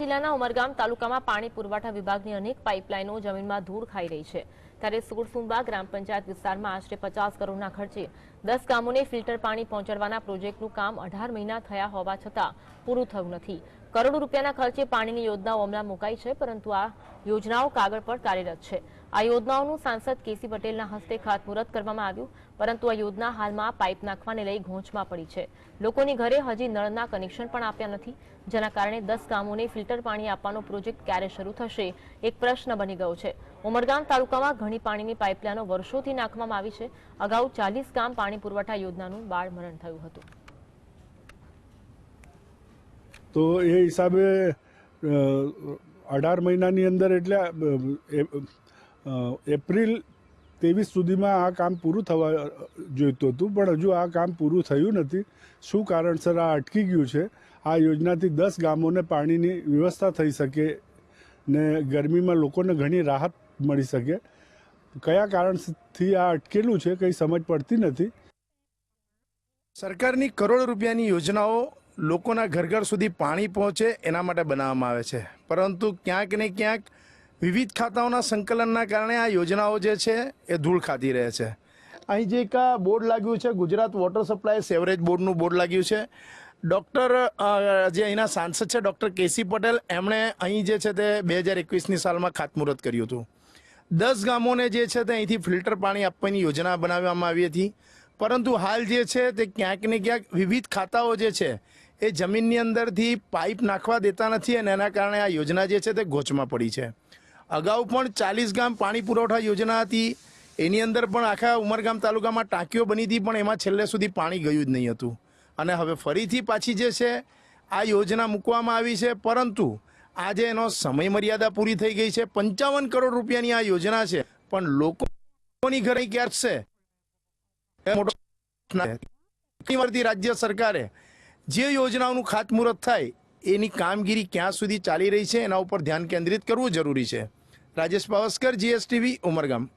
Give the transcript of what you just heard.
જિલ્લાના ઉમરગામ તાલુકામાં પાણી પુરવઠા વિભાગની અનેક પાઇપલાઇનો જમીનમાં ધૂળ ખાઈ રહી છે. ત્યારે સુરસુંબા ગ્રામ પંચાયત વિસ્તારમાં આશરે પચાસ કરોડના ખર્ચે દસ ગામોને ફિલ્ટર પાણી પહોંચાડવાના પ્રોજેક્ટનું કામ અઢાર મહિના થયા હોવા છતાં પૂરું થયું નથી. કરોડો રૂપિયાના ખર્ચે પાણીની યોજનાઓ અમલમાં મુકાઈ છે, પરંતુ આ યોજનાઓ કાગળ પર કાર્યરત છે. આ યોજનાઓનું સાંસદ કેસી પટેલના હસ્તે ખાતમુહૂર્ત કરવામાં આવ્યું, પરંતુ આ યોજના હાલમાં પાઇપ નાખવાને લઈ ઘોંચમાં પડી છે. લોકોની ઘરે હજી નળના કનેક્શન પણ આપ્યા નથી, જેના કારણે દસ ગામોને ફિલ્ટર પાણી આપવાનો પ્રોજેક્ટ ક્યારે શરૂ થશે, એક પ્રશ્ન બની ગયો છે. ઉમરગામ તાલુકામાં ઘણી પાણીની પાઇપલાઇનો વર્ષોથી નાખવામાં આવી છે. અગાઉ ચાલીસ ગામ પાણી પુરવઠા યોજનાનું બાળ મરણ થયું હતું. તો એ હિસાબે અઢાર મહિનાની અંદર એટલે એપ્રિલ ત્રેવીસ સુધીમાં આ કામ પૂરું થવા જોઈતું હતું, પણ હજુ આ કામ પૂરું થયું નથી. શું કારણસર આ અટકી ગયું છે? આ યોજનાથી દસ ગામોને પાણીની વ્યવસ્થા થઈ શકે ને ગરમીમાં લોકોને ઘણી રાહત મળી શકે. કયા કારણથી આ અટકેલું છે કંઈ સમજ પડતી નથી. સરકારની કરોડ રૂપિયાની યોજનાઓ લોકોના ઘર ઘર સુધી પાણી પહોંચે એના માટે બનાવવામાં આવે છે. પરંતુ ક્યાંક ને ક્યાંક વિવિધ ખાતાઓના સંકલનના કારણે આ યોજનાઓ જે છે એ ધૂળ ખાતી રહે છે. અહીં જે એક બોર્ડ લાગ્યું છે, ગુજરાત વોટર સપ્લાય સેવરેજ બોર્ડનું બોર્ડ લાગ્યું છે. ડૉક્ટર જે અહીંના સાંસદ છે, ડૉક્ટર કેસી પટેલ, એમણે અહીં જે છે તે બે હજાર એકવીસની સાલમાં ખાતમુહૂર્ત કર્યું હતું. દસ ગામોને જે છે તે અહીંથી ફિલ્ટર પાણી આપવાની યોજના બનાવવામાં આવી હતી. પરંતુ હાલ જે છે તે ક્યાંક ને ક્યાંક વિવિધ ખાતાઓ જે છે એ જમીનની અંદરથી પાઇપ નાખવા દેતા નથી અને એના કારણે આ યોજના જે છે તે ગોચમાં પડી છે. અગાઉ પણ ચાલીસ ગામ પાણી પુરવઠા યોજના હતી. એની અંદર પણ આખા ઉમરગામ તાલુકામાં ટાંકીઓ બની હતી, પણ એમાં છેલ્લે સુધી પાણી ગયું જ નહીં હતું. અને હવે ફરીથી પાછી જે છે, આ યોજના મૂકવામાં આવી છે. પરંતુ આજે એનો સમય મર્યાદા પૂરી થઈ ગઈ છે. પંચાવન કરોડ રૂપિયાની આ યોજના છે. પણ લોકોની ઘરે ક્યાં છે? રાજ્ય સરકારે જે યોજનાઓનું ખાતમુહૂર્ત થાય, એની કામગીરી ક્યાં સુધી ચાલી રહી છે, એના ઉપર ધ્યાન કેન્દ્રિત કરવું જરૂરી છે. રાજેશ પાવસ્કર જીએસટીવી ઉમરગામ.